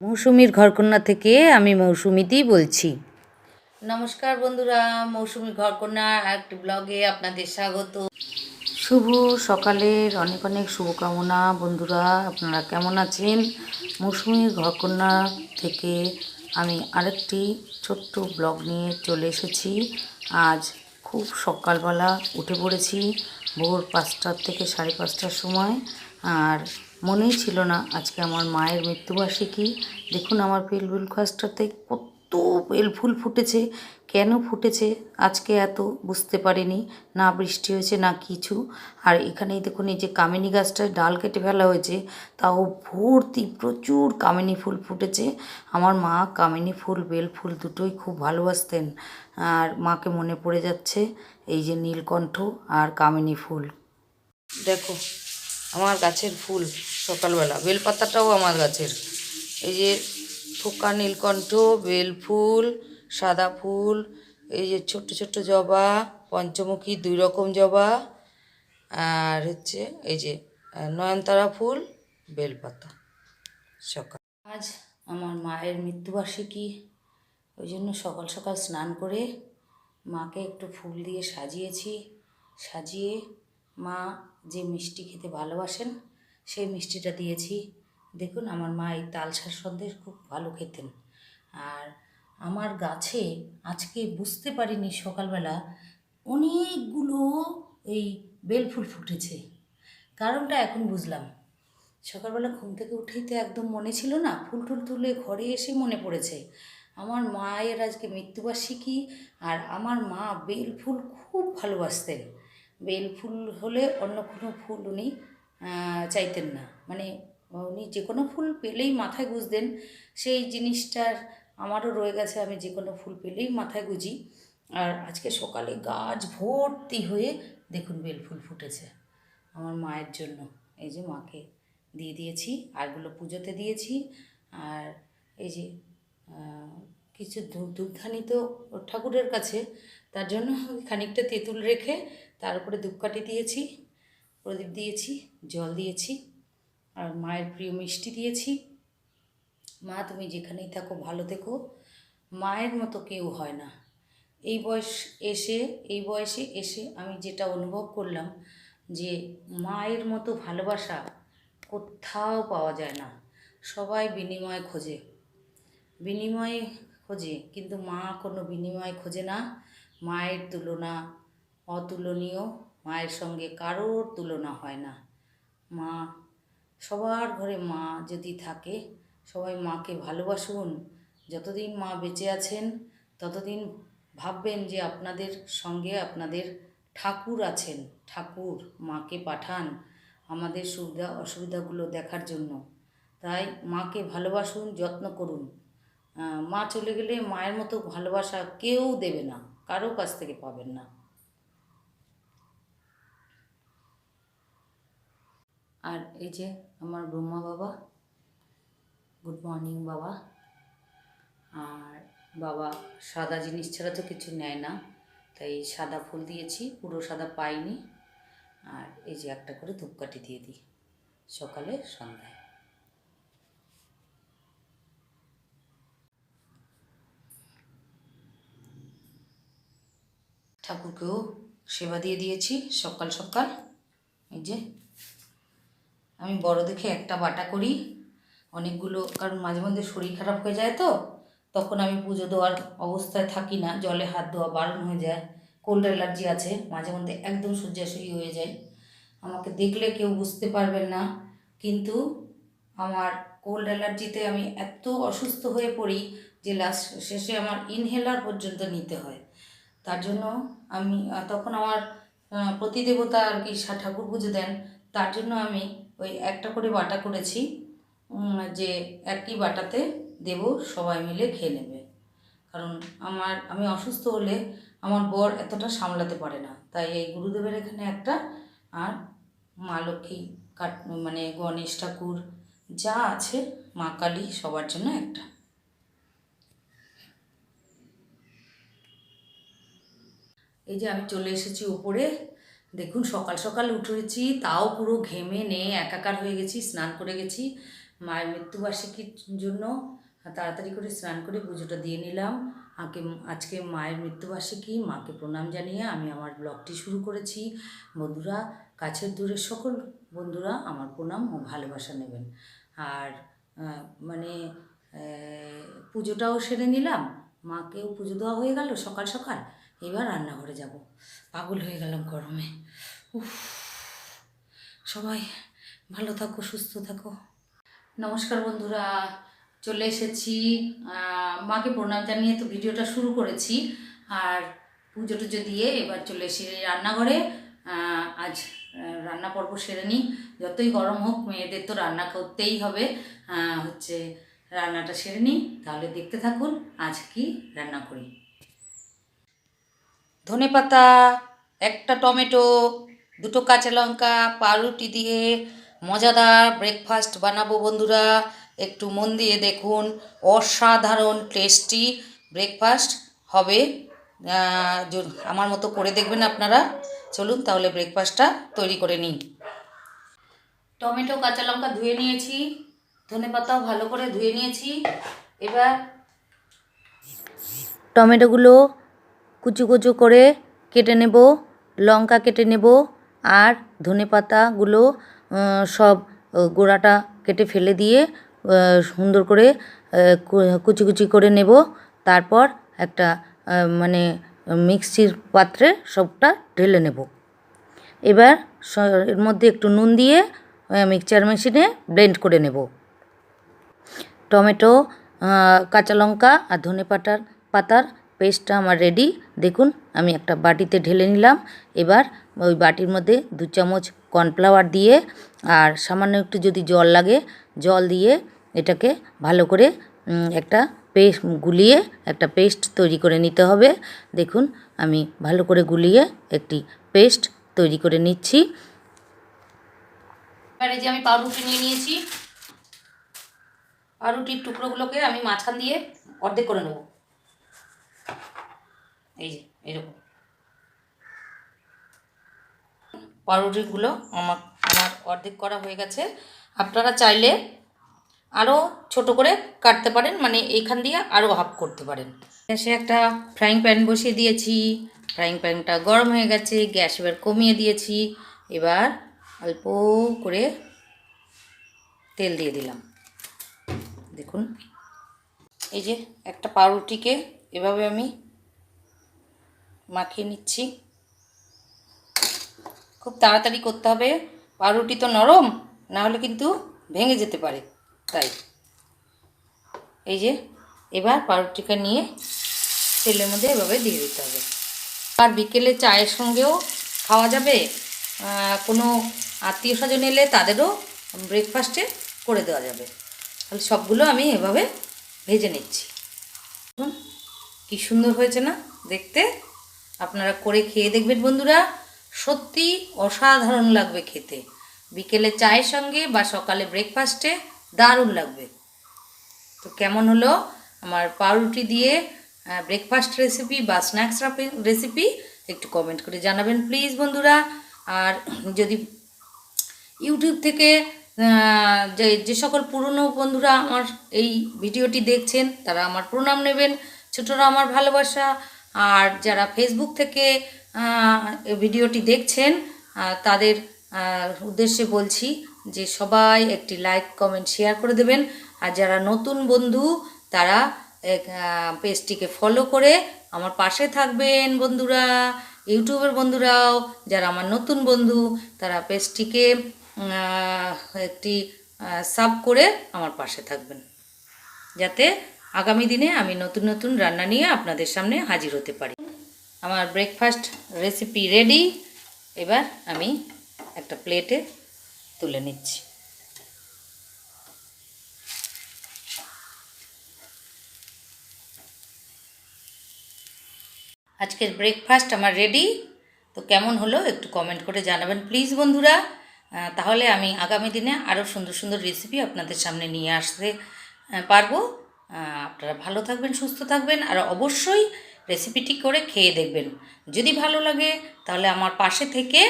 মৌসুমির ঘরকন্যা থেকে আমি মৌসুমিতেই বলছি। নমস্কার বন্ধুরা মৌসুমি ঘরকন্যা একটি ব্লগে আপনাদের স্বাগত। শুভ সকালের অনেক অনেক শুভকামনা বন্ধুরা আপনারা কেমন আছেন? মৌসুমির ঘরকন্যা থেকে আমি আরেকটি ছোট্ট ব্লগ নিয়ে চলে এসেছি। আজ খুব সকালবেলা উঠে পড়েছি ভোর পাঁচটার থেকে সাড়ে পাঁচটার সময় আর মনেই ছিল না আজকে আমার মায়ের মৃত্যুবার্ষিকী। দেখুন আমার বেল ফুল গাছটাতে কত বেল ফুল ফুটেছে, কেন ফুটেছে আজকে এত বুঝতে পারিনি, না বৃষ্টি হয়েছে, না কিছু। আর এখানেই দেখুন এই যে কামিনী গাছটায় ডাল কেটে ফেলা হয়েছে, তাও ভর্তি প্রচুর কামিনী ফুল ফুটেছে। আমার মা কামিনী ফুল, বেল ফুল দুটোই খুব ভালোবাসতেন। আর মাকে মনে পড়ে যাচ্ছে এই যে নীলকণ্ঠ আর কামিনী ফুল। দেখো আমার গাছের ফুল সকালবেলা। বেলপাতাটাও আমার গাছের। এই যে থোকা, নীলকণ্ঠ বেল ফুল সাদা ফুল, এই যে ছোট্ট ছোট্ট জবা, পঞ্চমুখী দুই রকম জবা, আর হচ্ছে এই যে নয়নতারা ফুল, বেলপাতা। সকাল আজ আমার মায়ের মৃত্যুবার্ষিকী। ওই জন্য সকাল সকাল স্নান করে মাকে একটু ফুল দিয়ে সাজিয়েছি। সাজিয়ে মা যে মিষ্টি খেতে ভালোবাসেন, সেই মিষ্টিটা দিয়েছি। দেখুন, আমার মা এই তালসার সন্দেশ খুব ভালো খেতেন। আর আমার গাছে আজকে বুঝতে পারিনি সকালবেলা অনেকগুলো এই বেলফুল ফুটেছে। কারণটা এখন বুঝলাম। সকালবেলা ঘুম থেকে উঠেই তো একদম মনে ছিল না, ফুল টুল তুলে ঘরে এসে মনে পড়েছে। আমার মায়ের আজকে মৃত্যুবার্ষিকী আর আমার মা বেল ফুল খুব ভালোবাসতেন। বেল ফুল হলে অন্য কোনো ফুল উনি চাইতেন না। মানে উনি যে কোনো ফুল পেলেই মাথায় গুঁজতেন। সেই জিনিসটার আমারও রয়ে গেছে, আমি যে কোনো ফুল পেলেই মাথায় গুঁজি। আর আজকে সকালে গাছ ভর্তি হয়ে দেখুন বেল ফুল ফুটেছে, আমার মায়ের জন্য। এই যে মাকে দিয়ে দিয়েছি, আরগুলো পুজোতে দিয়েছি। আর এই যে কিছু ধূপ ধূপধানি তো ঠাকুরের কাছে, তার জন্য খানিকটা তেঁতুল রেখে তার উপরে ধূপকাঠি দিয়েছি, প্রদীপ দিয়েছি, জল দিয়েছি আর মায়ের প্রিয় মিষ্টি দিয়েছি। মা, তুমি যেখানেই থাকো, ভালো থেকো। মায়ের মতো কেউ হয় না। এই বয়স এসে, এই বয়সে এসে আমি যেটা অনুভব করলাম যে মায়ের মতো ভালোবাসা কোথাও পাওয়া যায় না। সবাই বিনিময় খোঁজে। বিনিময় খোঁজে, কিন্তু মা কোনো বিনিময় খোঁজে না। মায়ের তুলনা অতুলনীয়, মায়ের সঙ্গে কারোর তুলনা হয় না। মা, সবার ঘরে মা যদি থাকে, সবাই মাকে ভালোবাসুন। যতদিন মা বেঁচে আছেন, ততদিন ভাববেন যে আপনাদের সঙ্গে আপনাদের ঠাকুর আছেন, ঠাকুর মাকে পাঠান আমাদের সুবিধা, অসুবিধাগুলো দেখার জন্য। তাই মাকে ভালোবাসুন, যত্ন করুন। মা চলে গেলে মায়ের মতো ভালোবাসা কেউ দেবে না, কারও কাছ থেকে পাবেন না। আর এই যে আমার ব্রহ্মা বাবা, গুড মর্নিং বাবা। আর বাবা সাদা জিনিস ছাড়া তো কিছু নেয় না, তাই সাদা ফুল দিয়েছি, পুরো সাদা পাইনি। আর এই যে একটা করে ধূপকাঠি দিয়ে দিই সকালে সন্ধ্যায়। ঠাকুরকেও সেবা দিয়ে দিয়েছি সকাল সকাল। এই যে আমি বড় দেখে একটা বাটা করি, অনেকগুলো, কারণ মাঝে মধ্যে শরীর খারাপ হয়ে যায় তো, তখন আমি পুজো দেওয়ার অবস্থায় থাকি না, জলে হাত ধোয়া বারণ হয়ে যায় কোল্ড অ্যালার্জি আছে, মাঝে মধ্যে একদম শয্যাশয়ী হয়ে যায়। আমাকে দেখলে কেউ বুঝতে পারবেন না, কিন্তু আমার কোল্ড অ্যালার্জিতে আমি এত অসুস্থ হয়ে পড়ি যে লাস্ট শেষে আমার ইনহেলার পর্যন্ত নিতে হয়। তার জন্য আমি, তখন আমার প্রতিদেবতা আর কি ঠাকুর পুজো দেন, তার জন্য আমি ওই একটা করে বাটা করেছি যে একই বাটাতে দেব, সবাই মিলে খেয়ে নেবে। কারণ আমার, আমি অসুস্থ হলে আমার বর এতটা সামলাতে পারে না। তাই এই গুরুদেবের এখানে একটা, আর মা লক্ষ্মী কাট মানে গণেশ ঠাকুর যা আছে, মা কালী সবার জন্য একটা। এই যে আমি চলে এসেছি উপরে দেখুন, সকাল সকাল উঠেছি, তাও পুরো ঘেমে নে একাকার হয়ে গেছি, স্নান করে গেছি। মায়ের মৃত্যুবার্ষিকীর জন্য তাড়াতাড়ি করে স্নান করে পুজোটা দিয়ে নিলাম। আগে আজকে মায়ের মৃত্যুবার্ষিকী, মাকে প্রণাম জানিয়ে আমি আমার ব্লগটি শুরু করেছি। বন্ধুরা, কাছের দূরের সকল বন্ধুরা আমার প্রণাম ও ভালোবাসা নেবেন। আর মানে পুজোটাও সেরে নিলাম। মাকেও পুজো দেওয়া হয়ে গেল সকাল সকাল। এবার রান্নাঘরে যাব। পাগল হয়ে গেলাম গরমে। উফ, সবাই ভালো থাকো, সুস্থ থাকো। নমস্কার বন্ধুরা, চলে এসেছি। মাকে প্রণাম জানিয়ে তো ভিডিওটা শুরু করেছি। আর পুজো টুজো দিয়ে এবার চলে এসে রান্নাঘরে। আজ রান্না পর্ব সেরে নিই। যতই গরম হোক, মেয়েদের তো রান্না করতেই হবে। হচ্ছে রান্নাটা সেরে নিই। তাহলে দেখতে থাকুন, আজ কি রান্না করি। ধনে পাতা, একটা টমেটো, দুটো কাঁচা লঙ্কা, পাউরুটি দিয়ে মজাদার ব্রেকফাস্ট বানাবো বন্ধুরা। একটু মন দিয়ে দেখুন, অসাধারণ টেস্টি ব্রেকফাস্ট হবে। আমার মতো করে দেখবেন আপনারা। চলুন তাহলে ব্রেকফাস্টটা তৈরি করে নিই। টমেটো, কাঁচা লঙ্কা ধুয়ে নিয়েছি। ধনে পাতাও ভালো করে ধুয়ে নিয়েছি। এবার টমেটোগুলো কুচু কুচু করে কেটে নেব, লঙ্কা কেটে নেব আর ধনে পাতাগুলো সব গোড়াটা কেটে ফেলে দিয়ে সুন্দর করে কুচি কুচি করে নেব। তারপর একটা মানে মিক্সির পাত্রে সবটা ঢেলে নেব। এবার এর মধ্যে একটু নুন দিয়ে মিক্সচার মেশিনে ব্লেন্ড করে নেব। টমেটো কাঁচা লঙ্কা আর ধনে পাতার পাতার পেস্টটা আমার রেডি দেখুন, আমি একটা বাটিতে ঢেলে নিলাম। এবার ওই বাটির মধ্যে দু চামচ কর্নফ্লাওয়ার দিয়ে আর সামান্য একটু যদি জল লাগে, জল দিয়ে এটাকে ভালো করে একটা পেস্ট গুলিয়ে একটা পেস্ট তৈরি করে নিতে হবে। দেখুন, আমি ভালো করে গুলিয়ে একটি পেস্ট তৈরি করে নিচ্ছি। এবারে যে আমি পাউরুটি নিয়ে নিয়েছি, পাউরুটির টুকরোগুলোকে আমি মাঝখান দিয়ে অর্ধেক করে নেব। এই যে, এরকম। পাউরুটিগুলো আমার আমার অর্ধেক করা হয়ে গেছে। আপনারা চাইলে আরও ছোট করে কাটতে পারেন মানে এইখান দিয়ে আরও হাফ করতে পারেন। গ্যাসে একটা ফ্রাইং প্যান বসিয়ে দিয়েছি। ফ্রাইং প্যানটা গরম হয়ে গেছে, গ্যাস এবার কমিয়ে দিয়েছি। এবার অল্প করে তেল দিয়ে দিলাম। দেখুন, এই যে একটা পাউরুটিকে এভাবে আমি মাখিয়ে নিচ্ছি। খুব তাড়াতাড়ি করতে হবে। পাউরুটি তো নরম, না হলে কিন্তু ভেঙে যেতে পারে। তাই। এই যে, এবার পাউরুটিকে নিয়ে তেলের মধ্যে এভাবে দিয়ে দিতে হবে। আর বিকেলে চায়ের সঙ্গেও খাওয়া যাবে। কোনো আত্মীয় স্বজন এলে তাদেরও ব্রেকফাস্টে করে দেওয়া যাবে। তাহলে সবগুলো আমি এভাবে ভেজে নিচ্ছি। কি সুন্দর হয়েছে না? দেখতে? আপনারা করে খেয়ে দেখবেন বন্ধুরা। সত্যি অসাধারণ লাগবে খেতে। বিকেলে চায়ের সঙ্গে বা সকালে ব্রেকফাস্টে দারুণ লাগবে। তো কেমন হলো আমার পাউরুটি দিয়ে ব্রেকফাস্ট রেসিপি বা স্ন্যাক্স রেসিপি একটু কমেন্ট করে জানাবেন প্লিজ বন্ধুরা। আর যদি ইউটিউব থেকে যে যে সকল পুরনো বন্ধুরা আমার এই ভিডিওটি দেখছেন, তারা আমার প্রণাম নেবেন। ছোটরা আমার ভালোবাসা। আর যারা ফেসবুক থেকে ভিডিওটি দেখছেন তাদের উদ্দেশ্যে বলছি যে সবাই একটি লাইক, কমেন্ট, শেয়ার করে দেবেন। আর যারা নতুন বন্ধু, তারা পেজটিকে ফলো করে আমার পাশে থাকবেন বন্ধুরা, ইউটিউবের বন্ধুরাও। যারা আমার নতুন বন্ধু, তারা পেজটিকে একটি সাব করে আমার পাশে থাকবেন। যাতে আগামী দিনে আমি নতুন নতুন রান্না নিয়ে আপনাদের সামনে হাজির হতে পারি। আমার ব্রেকফাস্ট রেসিপি রেডি এবার আমি একটা প্লেটে তুলে নিচ্ছি। আজকের ব্রেকফাস্ট আমার রেডি তো কেমন হলো একটু কমেন্ট করে জানাবেন প্লিজ বন্ধুরা। তাহলে আমি আগামী দিনে আরও সুন্দর সুন্দর রেসিপি আপনাদের সামনে নিয়ে আসতে পারব। আপনারা ভালো থাকবেন, সুস্থ থাকবেন আর অবশ্যই রেসিপিটি করে খেয়ে দেখবেন। যদি ভালো লাগে, তাহলে আমার পাশে থেকে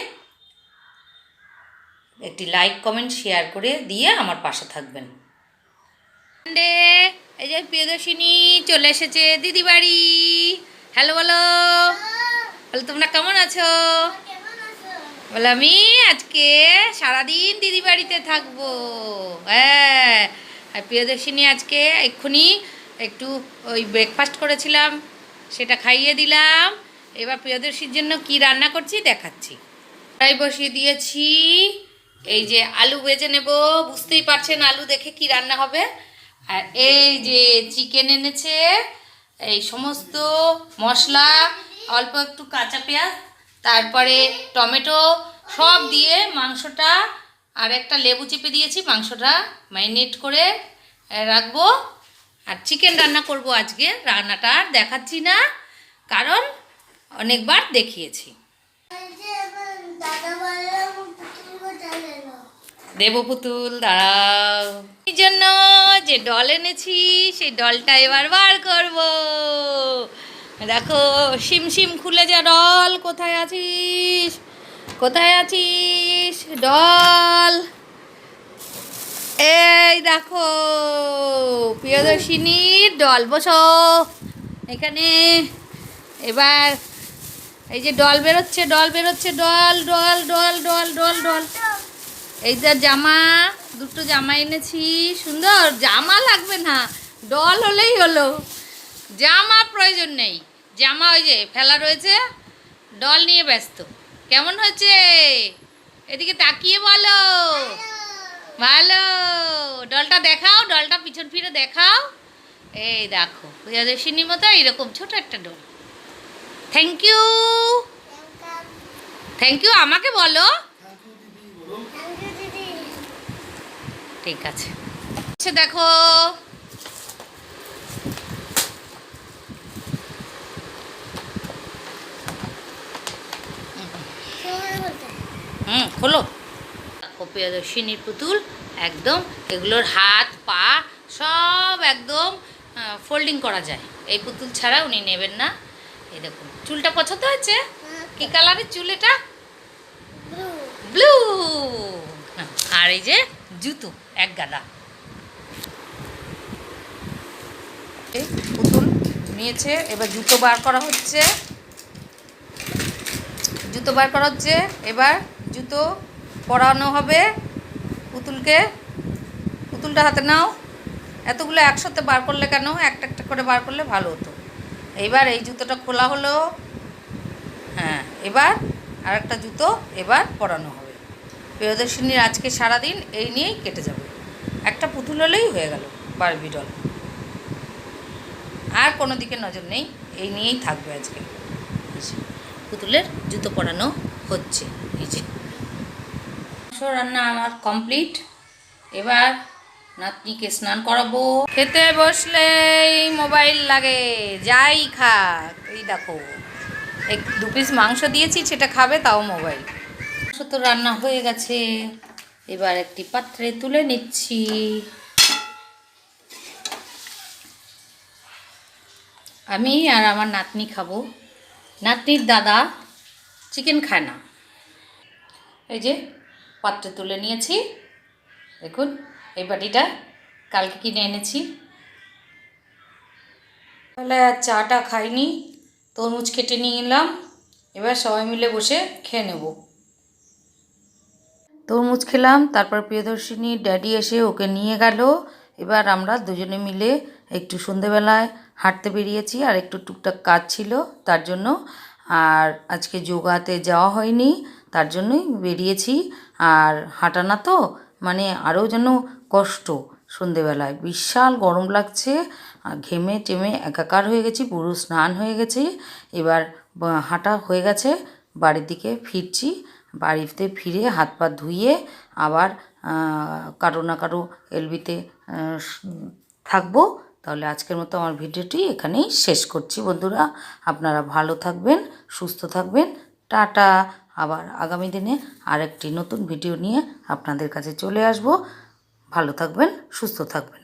একটি লাইক কমেন্ট শেয়ার করে দিয়ে আমার পাশে থাকবেন। এই যে প্রিয়দর্শিনী চলে এসেছে দিদি বাড়ি হ্যালো বলো। বলো, তোমরা কেমন আছো? বলে, আমি আজকে সারাদিন দিদি বাড়িতে থাকব। হ্যাঁ। আর প্রিয়দর্শিনী আজকে এক্ষুনি একটু ওই ব্রেকফাস্ট করেছিলাম, সেটা খাইয়ে দিলাম। এবার প্রিয়দর্শীর জন্য কি রান্না করছি দেখাচ্ছি। কড়াই বসিয়ে দিয়েছি, এই যে আলু ভেজে নেব, বুঝতেই পারছেন আলু দেখে কি রান্না হবে। আর এই যে চিকেন এনেছে, এই সমস্ত মশলা, অল্প একটু কাঁচা পেঁয়াজ, তারপরে টমেটো, সব দিয়ে মাংসটা আর একটা লেবু চেপে দিয়েছি, মাংসটা ম্যারিনেট করে রাখব। আর চিকেন রান্না করব আজকে, রান্নাটা আর দেখাচ্ছি না, কারণ অনেকবার দেখিয়েছি। দেব পুতুল, দাঁড়াও। এই জন্য যে ডল এনেছি, সেই ডলটা এবার বার করব। দেখো শিম খুলে যা, ডল, কোথায় আছিস? কোথায় আছিস? ডল। এই দেখো প্রিয়দর্শিনীর ডল বসো। এখানে। এবার এই যে ডল বেরোচ্ছে ডল বেরোচ্ছে, doll doll doll doll doll doll. এই যা জামা, দুটো জামা এনেছি। সুন্দর, জামা লাগবে না, ডল হলেই হলো। জামা প্রয়োজন নেই। জামা ওই যে ফেলা রয়েছে, ডল নিয়ে ব্যস্ত। কেমন হয়েছে? এদিকে তাকিয়ে বলো। ভালো। ডলটা দেখাও ডলটা পিছন ফিরে দেখাও। এই দেখো প্রিয়দর্শিনীর মতো এইরকম ছোট একটা doll. Thank you thank you আমাকে বলো। ঠিক আছে। আচ্ছা দেখো। হুম খোলো প্রিয়দর্শিনীর পুতুল, একদম এগুলোর হাত, পা সব একদম ফোল্ডিং করা যায়। এই পুতুল ছাড়া উনি নেবেন না। এই দেখুন, চুলটা পছন্দ হয়েছে? কি কালারের চুল এটা? ব্লু ব্লু আর এই যে জুতো, এক গাদা। পুতুল নিয়েছে, এবার জুতো বার করা হচ্ছে। জুতো বার করা হচ্ছে, এবার জুতো পরানো হবে। পুতুলকে, পুতুলটা হাতে নাও। এতগুলো একসাথে বার করলে কেন? একটা একটা করে বার করলে ভালো হতো। এইবার এই জুতোটা খোলা হলো। হ্যাঁ এবার আর একটা জুতো এবার পরানো হবে। প্রিয়দর্শিনীর আজকে সারাদিন এই নিয়েই কেটে যাবে। একটা পুতুল হলেই হয়ে গেল বারবি ডল আর কোনো দিকে নজর নেই, এই নিয়েই থাকবে আজকে। পুতুলের জুতো পরানো হচ্ছে। এই যে রান্না আমার কমপ্লিট। এবার নাতনিকে স্নান করাবো। খেতে বসলেই মোবাইল লাগে, যাই খাক। এই দেখো, এক দু পিস মাংস দিয়েছি, সেটা খাবে, তাও মোবাইল। মাংস তো রান্না হয়ে গেছে। এবার একটি পাত্রে তুলে নিচ্ছি। আমি আর আমার নাতনি খাব। নাতনির দাদা চিকেন খায় না। এই যে পাত্রে তুলে নিয়েছি। দেখুন, এই বাটিটা কালকে কিনে এনেছি। তাহলে আর চাটা খাইনি, তরমুজ কেটে নিয়ে এলাম। এবার সবাই মিলে বসে খেয়ে নেব। তরমুজ খেলাম, তারপর প্রিয়দর্শিনী ড্যাডি এসে ওকে নিয়ে গেল। এবার আমরা দুজনে মিলে একটু সন্ধেবেলায় হাঁটতে বেরিয়েছি, আর একটু টুকটাক কাজ ছিল তার জন্য। আর আজকে যোগাতে যাওয়া হয়নি তার জন্যই বেরিয়েছি। আর হাঁটা না তো মানে আরও যেন কষ্ট সন্ধেবেলায়। বিশাল গরম লাগছে ঘেমে টেমে একাকার হয়ে গেছি, পুরো স্নান হয়ে গেছে। এবার হাঁটা হয়ে গেছে, বাড়ির দিকে ফিরছি। বাড়িতে ফিরে হাত পা ধুয়ে আবার কারও না কারও এলবিতে থাকব। তাহলে আজকের মতো আমার ভিডিওটি এখানেই শেষ করছি বন্ধুরা। আপনারা ভালো থাকবেন, সুস্থ থাকবেন। টাটা! আবার আগামী দিনে আরেকটি নতুন ভিডিও নিয়ে আপনাদের কাছে চলে আসব। ভালো থাকবেন, সুস্থ থাকবেন।